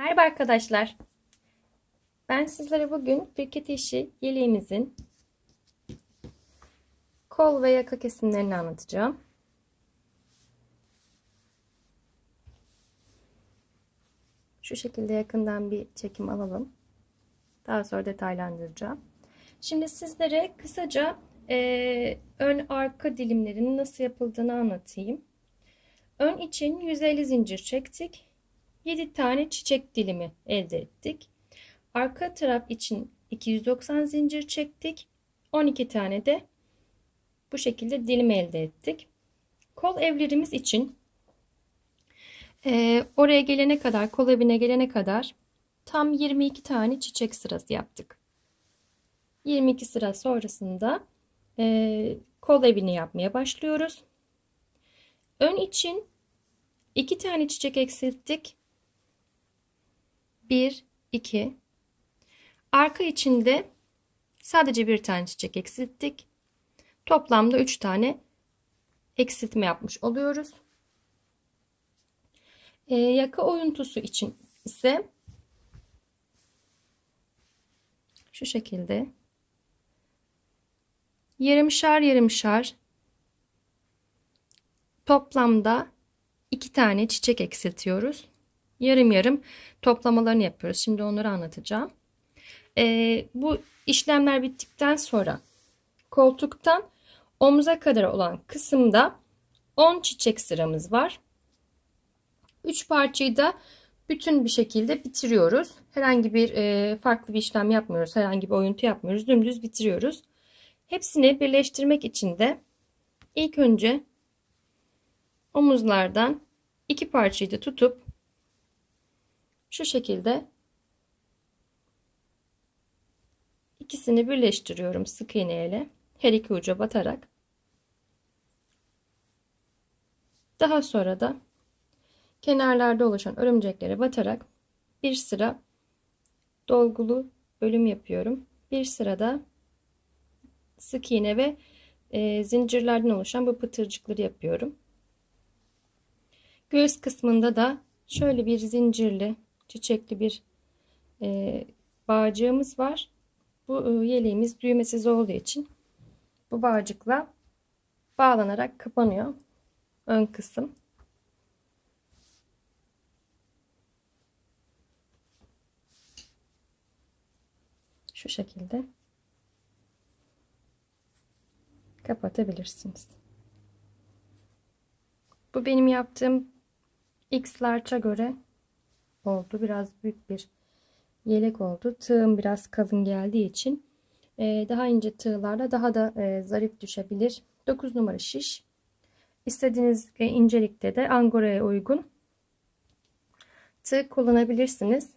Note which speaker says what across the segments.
Speaker 1: Merhaba arkadaşlar. Ben sizlere bugün firket işi yeleğimizin kol ve yaka kesimlerini anlatacağım. Şu şekilde yakından bir çekim alalım. Daha sonra detaylandıracağım. Şimdi sizlere kısaca e, ön arka dilimlerinin nasıl yapıldığını anlatayım. Ön için 150 zincir çektik. 7 tane çiçek dilimi elde ettik. Arka taraf için 290 zincir çektik. 12 tane de bu şekilde dilim elde ettik. Kol evlerimiz için e, oraya gelene kadar, kol evine gelene kadar tam 22 tane çiçek sırası yaptık. 22 sıra sonrasında e, kol evini yapmaya başlıyoruz. Ön için 2 tane çiçek eksilttik. 1, 2. Arka içinde sadece bir tane çiçek eksilttik. Toplamda 3 tane eksiltme yapmış oluyoruz. Ee, yaka oyuntusu için ise şu şekilde yarımşar yarımşar toplamda 2 tane çiçek eksiltiyoruz yarım yarım toplamalarını yapıyoruz. Şimdi onları anlatacağım. Ee, bu işlemler bittikten sonra koltuktan omuza kadar olan kısımda 10 çiçek sıramız var. 3 parçayı da bütün bir şekilde bitiriyoruz. Herhangi bir e, farklı bir işlem yapmıyoruz. Herhangi bir oyuntu yapmıyoruz. Dümdüz bitiriyoruz. Hepsini birleştirmek için de ilk önce omuzlardan iki parçayı da tutup şu şekilde ikisini birleştiriyorum sık iğne ile. Her iki uca batarak. Daha sonra da kenarlarda oluşan örümceklere batarak bir sıra dolgulu bölüm yapıyorum. Bir sırada sık iğne ve e, zincirlerden oluşan bu pıtırcıkları yapıyorum. Göğüs kısmında da şöyle bir zincirli çiçekli bir e, bağcığımız var. Bu e, yeleğimiz düğmesiz olduğu için bu bağcıkla bağlanarak kapanıyor ön kısım. Şu şekilde kapatabilirsiniz. Bu benim yaptığım X large'a göre oldu. Biraz büyük bir yelek oldu. Tığım biraz kalın geldiği için e, daha ince tığlarla daha da e, zarif düşebilir. 9 numara şiş. İstediğiniz incelikte de angoraya uygun tığ kullanabilirsiniz.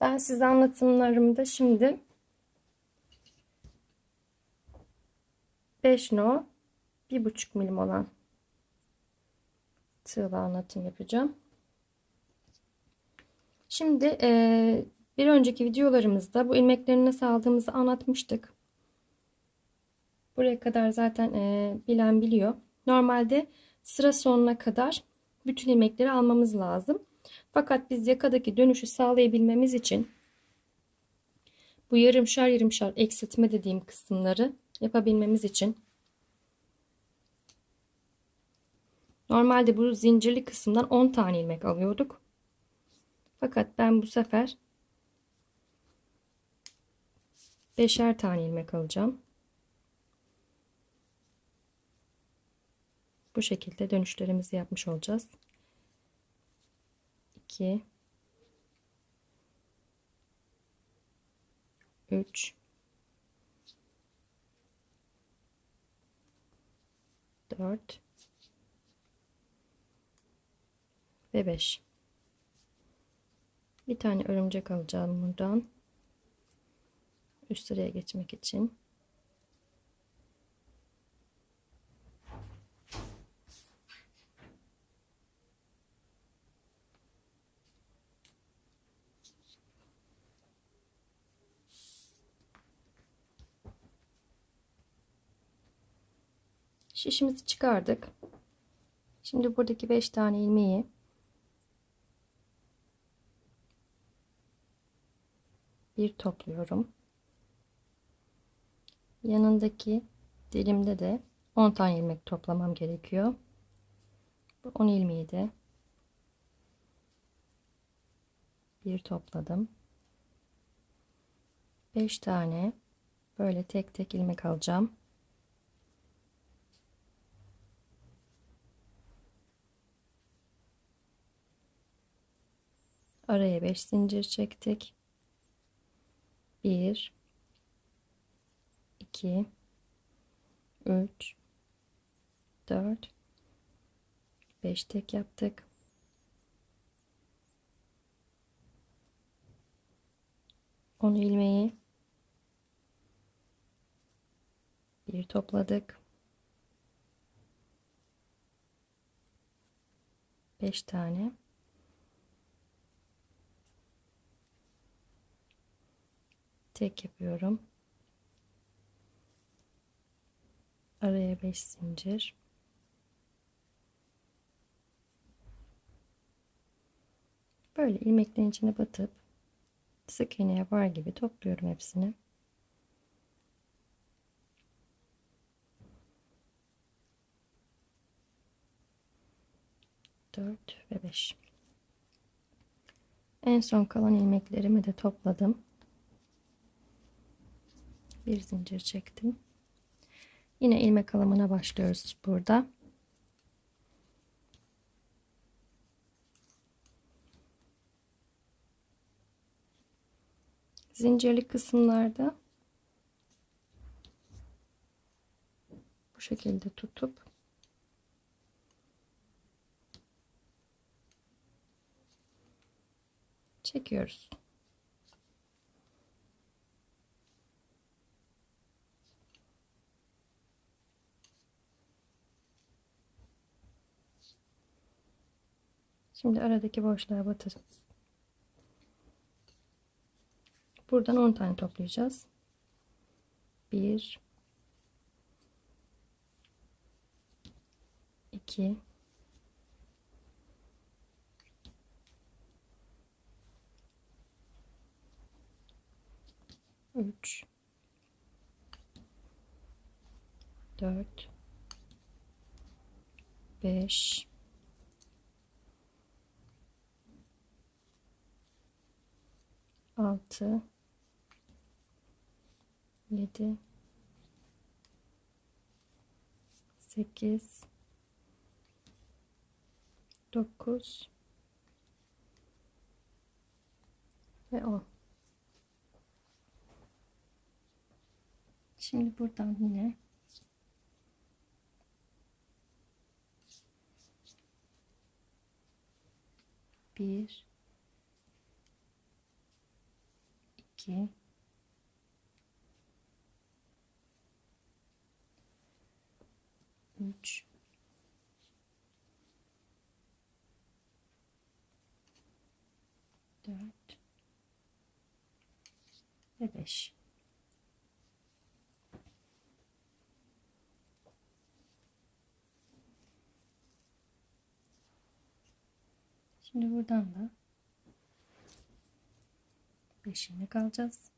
Speaker 1: Ben size anlatımlarımda şimdi 5 no 1,5 milim olan tığla anlatım yapacağım. Şimdi e, bir önceki videolarımızda bu ilmekleri nasıl aldığımızı anlatmıştık. Buraya kadar zaten e, bilen biliyor. Normalde sıra sonuna kadar bütün ilmekleri almamız lazım. Fakat biz yakadaki dönüşü sağlayabilmemiz için bu yarımşar yarımşar eksiltme dediğim kısımları yapabilmemiz için normalde bu zincirli kısımdan 10 tane ilmek alıyorduk. Fakat ben bu sefer beşer tane ilmek alacağım. Bu şekilde dönüşlerimizi yapmış olacağız. 2 3 4 ve 5 bir tane örümcek alacağım buradan. Üst sıraya geçmek için. Şişimizi çıkardık. Şimdi buradaki 5 tane ilmeği bir topluyorum. Yanındaki dilimde de 10 tane ilmek toplamam gerekiyor. Bu 10 ilmeği de bir topladım. 5 tane böyle tek tek ilmek alacağım. Araya 5 zincir çektik. 1 2 3 4 5 tek yaptık. On ilmeği bir topladık. 5 tane tek yapıyorum. Araya 5 zincir. Böyle ilmeklerin içine batıp sık iğne yapar gibi topluyorum hepsini. Dört ve beş. En son kalan ilmeklerimi de topladım. Bir zincir çektim. Yine ilmek alımına başlıyoruz burada. Zincirli kısımlarda bu şekilde tutup çekiyoruz. Şimdi aradaki boşluğa batırıp buradan 10 tane toplayacağız. 1 2 3 4 5 6 7 8 9 ve 10 Şimdi buradan yine bir 2 3 4 ve 5 Şimdi buradan da 5 ilmek alacağız.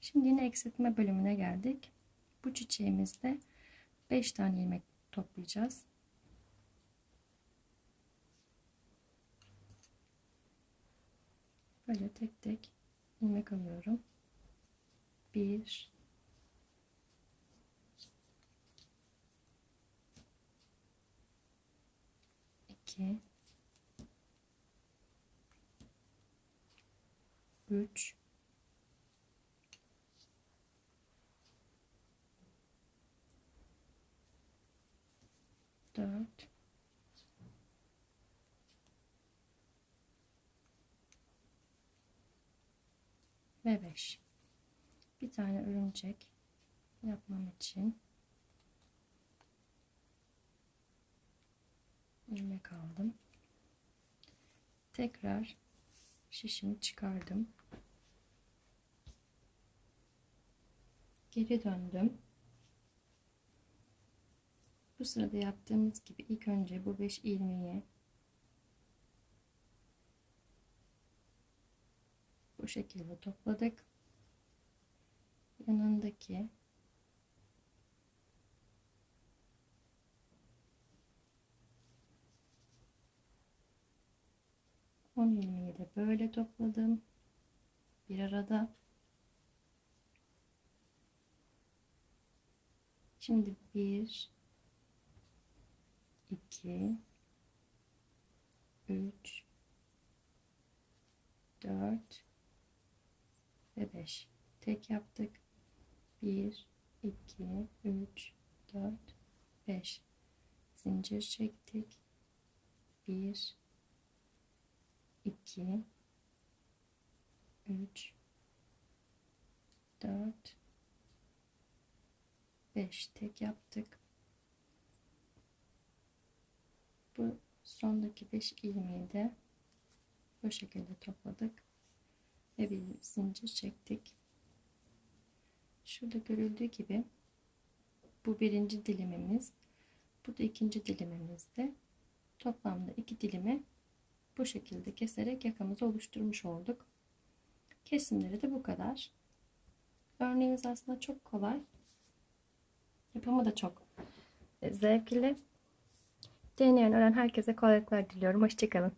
Speaker 1: Şimdi yine eksiltme bölümüne geldik. Bu çiçeğimizde 5 tane ilmek toplayacağız. Böyle tek tek ilmek alıyorum. 1 2 3 dört. Ve beş. Bir tane örümcek yapmam için ilmek aldım. Tekrar şişimi çıkardım. Geri döndüm. Bu sırada yaptığımız gibi ilk önce bu 5 ilmeği bu şekilde topladık. Yanındaki on ilmeği de böyle topladım. Bir arada. Şimdi bir, iki, üç, dört ve beş. Tek yaptık. Bir, iki, üç, dört, beş. Zincir çektik. Bir, iki, üç, dört, beş. Tek yaptık. Bu sondaki 5 ilmeği de bu şekilde topladık ve bir zincir çektik. Şurada görüldüğü gibi bu birinci dilimimiz, bu da ikinci dilimimizde. Toplamda iki dilimi bu şekilde keserek yakamızı oluşturmuş olduk. Kesimleri de bu kadar. Örneğimiz aslında çok kolay. Yapımı da çok zevkli. Deneyen öğren herkese kolaylıklar diliyorum. Hoşçakalın.